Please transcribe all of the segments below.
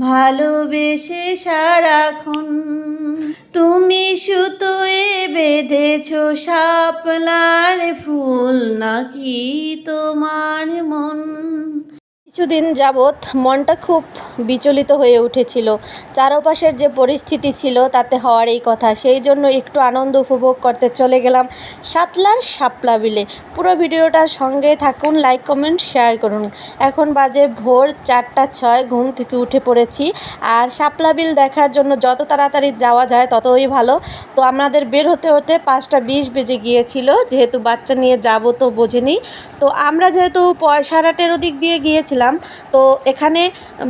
ভালোবেসে সারাক্ষণ তুমি সুতোয় বেঁধেছ শাপলার ফুল নাকি তোমার মন? কিছুদিন যাবৎ মনটা খুব বিচলিত হয়ে উঠেছিল। চারপাশের যে পরিস্থিতি ছিল তাতে হওয়ার এই কথা, সেই জন্য একটু আনন্দ উপভোগ করতে চলে গেলাম সাতলার সাপলা বিলে। পুরো ভিডিওটার সঙ্গে থাকুন লাইক কমেন্ট শেয়ার করুন। এখন বাজে ভোর চারটা ছয়, ঘুম থেকে উঠে পড়েছি। আর সাপলা বিল দেখার জন্য যত তাড়াতাড়ি যাওয়া যায় ততই ভালো। তো আমাদের বের হতে হতে পাঁচটা বিশ বেজে গিয়েছিল। যেহেতু বাচ্চা নিয়ে যাব তো বোঝেনি। তো আমরা যেহেতু পয়সা পয়সারাটের ওদিক দিয়ে গিয়েছিলাম তো এখানে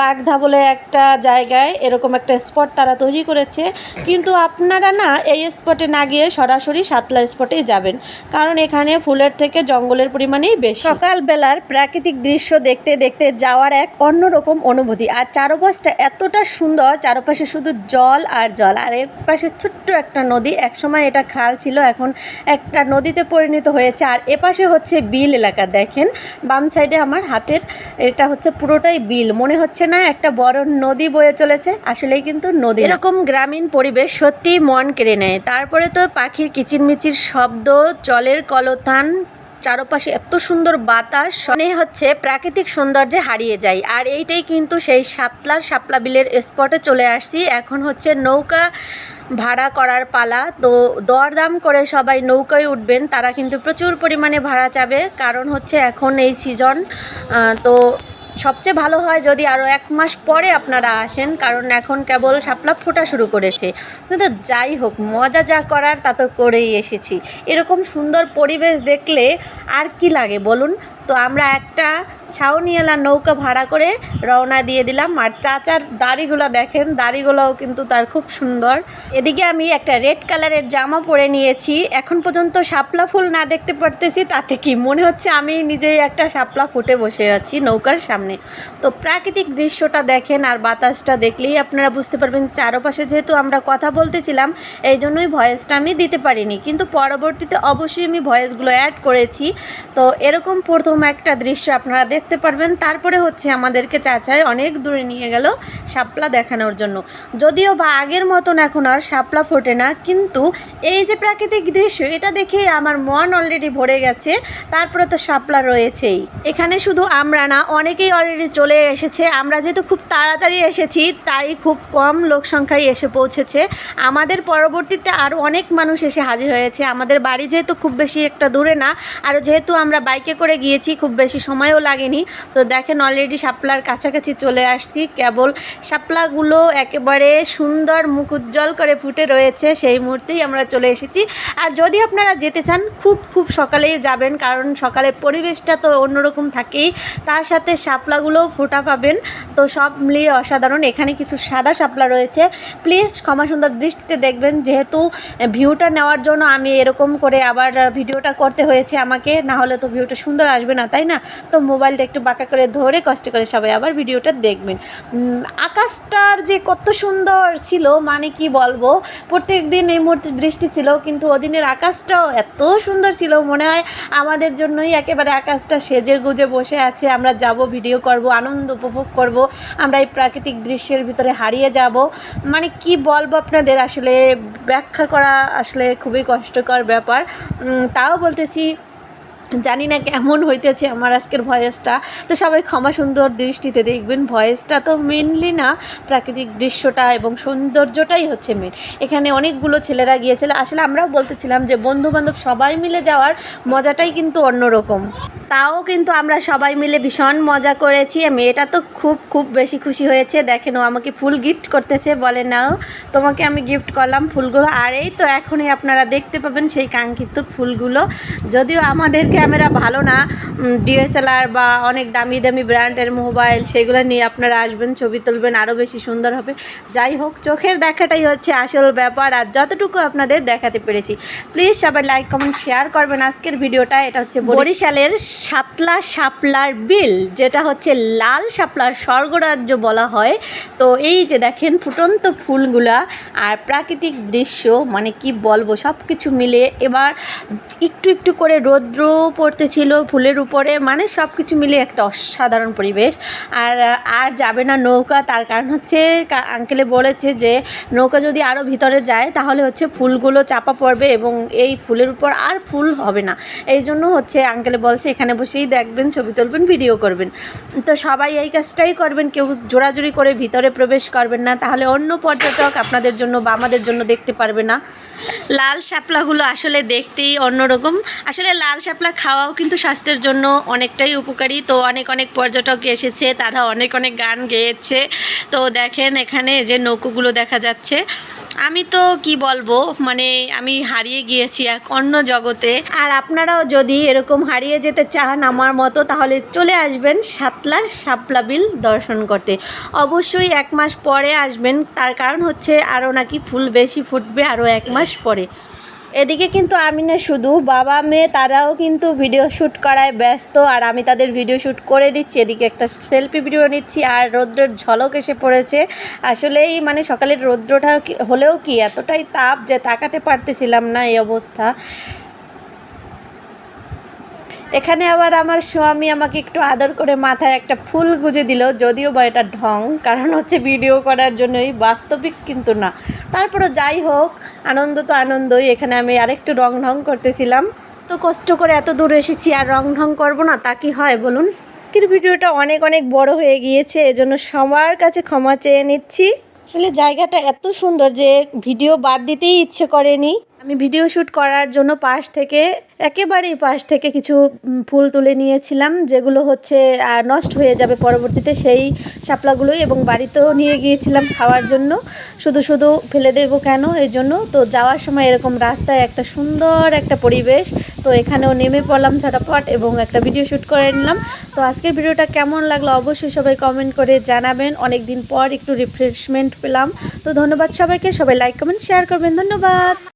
বাগধা বলে একটা জায়গায় এরকম একটা স্পট তারা তৈরি করেছে। কিন্তু আপনারা না এই স্পটে না গিয়ে সরাসরি সাতলা স্পটেই যাবেন। কারণ এখানে ফুলের থেকে জঙ্গলের পরিমাণেই বেশি। সকালবেলার প্রাকৃতিক দৃশ্য দেখতে দেখতে যাওয়ার এক অন্যরকম অনুভূতি। আর চারপাশটা এতটা সুন্দর, চারপাশে শুধু জল আর জল। আর এক পাশে ছোট্ট একটা নদী। একসময় এটা খাল ছিল, এখন একটা নদীতে পরিণত হয়েছে। আর এপাশে হচ্ছে বিল এলাকা। দেখেন, বাম সাইডে আমার হাতের এটা হচ্ছে পুরোটাই বিল। মনে হচ্ছে না একটা বড় নদী বয়ে চলেছে, আসলেই কিন্তু নদী এরকম গ্রামীণ পরিবেশ সত্যিই মন কেড়ে নেয়। তারপরে তো পাখির কিচিরমিচির শব্দ, জলের কলতান চারপাশে এত সুন্দর বাতাস, মনে হচ্ছে প্রাকৃতিক সৌন্দর্যে হারিয়ে যায়। আর এইটাই কিন্তু সেই সাতলার সাপলা বিলের স্পটে চলে আসছি। এখন হচ্ছে নৌকা ভাড়া করার পালা। তো দরদাম করে সবাই নৌকায় উঠবেন, তারা কিন্তু প্রচুর পরিমাণে ভাড়া চাবে। কারণ হচ্ছে এখন এই সিজন তো সবচেয়ে ভালো হয় যদি আরও এক মাস পরে আপনারা আসেন, কারণ এখন কেবল শাপলা ফোটা শুরু করেছে। কিন্তু যাই হোক, মজা যা করার তা তো করেই এসেছি। এরকম সুন্দর পরিবেশ দেখলে আর কি লাগে বলুন? তো আমরা একটা ছাউনিওয়ালা নৌকা ভাড়া করে রওনা দিয়ে দিলাম। আর চাচার দাড়িগুলো দেখেন, দাড়িগুলোও কিন্তু তার খুব সুন্দর। এদিকে আমি একটা রেড কালারের জামা পরে নিয়েছি। এখন পর্যন্ত শাপলা ফুল না দেখতে পারতেছি, তাতে কি মনে হচ্ছে আমি নিজেই একটা শাপলা ফুটে বসে আছি নৌকার সামনে। তো প্রাকৃতিক দৃশ্যটা দেখেন আর বাতাসটা দেখলেই আপনারা বুঝতে পারবেন চারপাশে যেহেতু আমরা কথা বলতেছিলাম, এই জন্যই ভয়েসটা আমি দিতে পারিনি। কিন্তু পরবর্তীতে অবশ্যই আমি ভয়েসগুলো অ্যাড করেছি। তো এরকম প্রথম একটা দৃশ্য আপনারা দেখতে পারবেন। তারপরে হচ্ছে আমাদেরকে চাচায় অনেক দূরে নিয়ে গেল শাপলা দেখানোর জন্য। যদিও বা আগের মতন এখন আর শাপলা ফোটে না, কিন্তু এই যে প্রাকৃতিক দৃশ্য, এটা দেখে আমার মন অলরেডি ভরে গেছে। তারপরে তো শাপলা রয়েছেই। এখানে শুধু আমরা না, অনেকেই অলরেডি চলে এসেছে। আমরা যেহেতু খুব তাড়াতাড়ি এসেছি, তাই খুব কম লোক সংখ্যায় এসে পৌঁছেছে। আমাদের পরবর্তীতে আরও অনেক মানুষ এসে হাজির হয়েছে। আমাদের বাড়ি যেহেতু খুব বেশি একটা দূরে না, আর যেহেতু আমরা বাইকে করে গিয়েছি, খুব বেশি সময়ও লাগেনি। তো দেখেন অলরেডি শাপলার কাছাকাছি চলে আসছি। কেবল শাপলাগুলো একেবারে সুন্দর মুখ উজ্জ্বল করে ফুটে রয়েছে। সেই মুহূর্তেই আমরা চলে এসেছি। আর যদি আপনারা যেতে চান, খুব খুব সকালেই যাবেন। কারণ সকালের পরিবেশটা তো অন্যরকম থাকেই। তার সাথে শাপলাগুলোও ফোটা পাবেন। তো সব মিলিয়ে অসাধারণ। এখানে কিছু সাদা শাপলা রয়েছে। প্লিজ ক্ষমা সুন্দর দৃষ্টিতে দেখবেন। যেহেতু ভিউটা নেওয়ার জন্য আমি এরকম করে আবার ভিডিওটা করতে হয়েছে আমাকে, না হলে তো ভিউটা সুন্দর আসবে না, তাই না? তো মোবাইলটা একটু বাঁকা করে ধরে কষ্ট করে সবাই আবার ভিডিওটা দেখবেন। আকাশটার যে কত সুন্দর ছিল মানে কি বলব? প্রত্যেক দিন এই মুহূর্তে বৃষ্টি ছিল, কিন্তু ওদিনের আকাশটাও এত সুন্দর ছিল, মনে হয় আমাদের জন্যই একেবারে আকাশটা সেজে গুজে বসে আছে। আমরা যাব ভিডিও করব, আনন্দ উপভোগ করব, আমরা এই প্রাকৃতিক দৃশ্যের ভিতরে হারিয়ে যাব। মানে কি বলব আপনাদের, আসলে ব্যাখ্যা করা আসলে খুবই কষ্টকর ব্যাপার। তাও বলতেছি জানি না কেমন হইতেছে আমার আজকের ভয়েসটা। তো সবাই ক্ষমা সুন্দর দৃষ্টিতে দেখবেন, ভয়েসটা তো মেনলি না, প্রাকৃতিক দৃশ্যটা এবং সৌন্দর্যটাই হচ্ছে মেন এখানে অনেকগুলো ছেলেরা গিয়েছিল। আসলে আমরাও বলতেছিলাম যে বন্ধু বান্ধব সবাই মিলে যাওয়ার মজাটাই কিন্তু অন্যরকম। তাও কিন্তু আমরা সবাই মিলে ভীষণ মজা করেছি। মেয়েটা তো খুব খুব বেশি খুশি হয়েছে। দেখেন ও আমাকে ফুল গিফট করতেছে, বলে নাও, তোমাকে আমি গিফট করলাম ফুলগুলো। আর এই তো এখনই আপনারা দেখতে পাবেন সেই কাঙ্ক্ষিত ফুলগুলো। যদিও আমাদেরকে ক্যামেরা ভালো না ডিএসএলআর বা অনেক দামি দামি ব্র্যান্ডের মোবাইল সেগুলো নিয়ে আপনারা আসবেন ছবি তুলবেন আরও বেশি সুন্দর হবে। যাই হোক চোখের দেখাটাই হচ্ছে আসল ব্যাপার আর যতটুকু আপনাদের দেখাতে পেরেছি। প্লিজ সবাই লাইক কমেন্ট শেয়ার করবেন আজকের ভিডিওটা। এটা হচ্ছে বরিশালের সাতলা শাপলার বিল যেটা হচ্ছে লাল শাপলার স্বর্গরাজ্য বলা হয়। তো এই যে দেখেন ফুটন্ত ফুলগুলা আর প্রাকৃতিক দৃশ্য মানে কি বলব সব কিছু মিলে এবার একটু একটু করে রৌদ্র পড়তেছিল ফুলের উপরে মানে সব কিছু মিলে একটা অসাধারণ পরিবেশ। আর আর যাবে না নৌকা, তার কারণ হচ্ছে আঙ্কেলে বলেছে যে, নৌকা যদি আরও ভিতরে যায়, তাহলে হচ্ছে ফুলগুলো চাপা পড়বে এবং এই ফুলের উপর আর ফুল হবে না। এই জন্য হচ্ছে আঙ্কেলে বলছে, এখানে বসেই দেখবেন, ছবি তুলবেন ভিডিও করবেন। তো সবাই এই কাজটাই করবেন, কেউ জোরাজুরি করে ভিতরে প্রবেশ করবেন না। তাহলে অন্য পর্যটক আপনাদের জন্য বা আমাদের জন্য দেখতে পারবে না। লাল শাপলাগুলো আসলে দেখতেই অন্যরকম। আসলে লাল শাপলা খাওয়াও কিন্তু স্বাস্থ্যের জন্য অনেকটাই উপকারী। তো অনেক অনেক পর্যটক এসেছে, তারা অনেক অনেক গান গেয়েছে। তো দেখেন এখানে যে নৌকোগুলো দেখা যাচ্ছে। আমি তো কি বলব মানে আমি হারিয়ে গিয়েছি এক অন্য জগতে। আর আপনারাও যদি এরকম হারিয়ে যেতে চান আমার মতো, তাহলে চলে আসবেন সাতলার শাপলা বিল দর্শন করতে। অবশ্যই এক মাস পরে আসবেন, তার কারণ হচ্ছে আরও নাকি ফুল বেশি ফুটবে আরও এক মাস পরে। এদিকে কিন্তু আমি না শুধু, বাবা, মেয়ে, তারাও কিন্তু ভিডিও শ্যুট করায় ব্যস্ত আর আমি তাদের ভিডিও শ্যুট করে দিচ্ছি। এদিকে একটা সেলফি ভিডিও নিচ্ছি আর রৌদ্রের ঝলক এসে পড়েছে। আসলেই মানে সকালের রৌদ্রটা হলেও কি এতটাই তাপ যে তাকাতে পারতেছিলাম না এই অবস্থা। এখানে আবার আমার স্বামী আমাকে একটু আদর করে মাথায় একটা ফুল গুঁজে দিল, যদিও বা এটা ঢং, কারণ হচ্ছে ভিডিও করার জন্যই, বাস্তবিক কিন্তু না। তারপরে যাই হোক, আনন্দ তো আনন্দই, এখানে আমি আরেকটু রং ঢং করতেছিলাম। তো কষ্ট করে এত দূর এসেছি, আর রং ঢং করব না, তা কি হয় বলুন? আজকের ভিডিওটা অনেক অনেক বড় হয়ে গিয়েছে, এজন্য সবার কাছে ক্ষমা চেয়ে নিচ্ছি। আসলে জায়গাটা এত সুন্দর যে ভিডিও বাদ দিতেই ইচ্ছে করেনি। আমি ভিডিও শ্যুট করার জন্য পাশ থেকে, একেবারেই পাশ থেকে কিছু ফুল তুলে নিয়েছিলাম, যেগুলো হচ্ছে নষ্ট হয়ে যাবে পরবর্তীতে, সেই শাপলাগুলোই এবং বাড়িতেও নিয়ে গিয়েছিলাম খাওয়ার জন্য। শুধু শুধু ফেলে দেবো কেন এই জন্য? তো যাওয়ার সময় এরকম রাস্তায় একটা সুন্দর একটা পরিবেশ, তো এখানেও নেমে পড়লাম ঝটাপট এবং একটা ভিডিও শ্যুট করে নিলাম। তো আজকের ভিডিওটা কেমন লাগল অবশ্যই সবাই কমেন্ট করে জানাবেন। অনেক দিন পর একটু রিফ্রেশমেন্ট পেলাম। তো ধন্যবাদ সবাইকে, সবাই লাইক কমেন্ট শেয়ার করবেন। ধন্যবাদ!